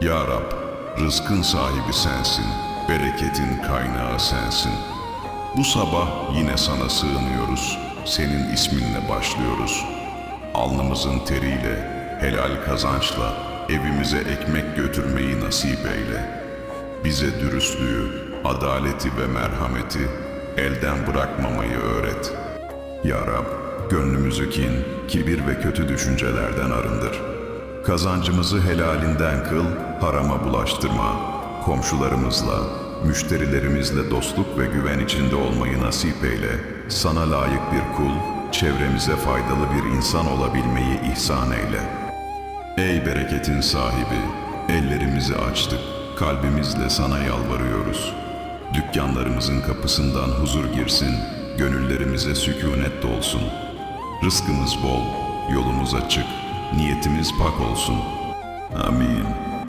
Ya Rab, rızkın sahibi sensin, bereketin kaynağı sensin. Bu sabah yine sana sığınıyoruz, senin isminle başlıyoruz. Alnımızın teriyle, helal kazançla evimize ekmek götürmeyi nasip eyle. Bize dürüstlüğü, adaleti ve merhameti elden bırakmamayı öğret. Ya Rab, gönlümüzü kin, kibir ve kötü düşüncelerden arındır. Kazancımızı helalinden kıl, harama bulaştırma. Komşularımızla, müşterilerimizle dostluk ve güven içinde olmayı nasip eyle. Sana layık bir kul, çevremize faydalı bir insan olabilmeyi ihsan eyle. Ey bereketin sahibi, ellerimizi açtık, kalbimizle sana yalvarıyoruz. Dükkanlarımızın kapısından huzur girsin, gönüllerimize sükunet dolsun. Rızkımız bol, yolumuz açık, niyetimiz pak olsun. Amin.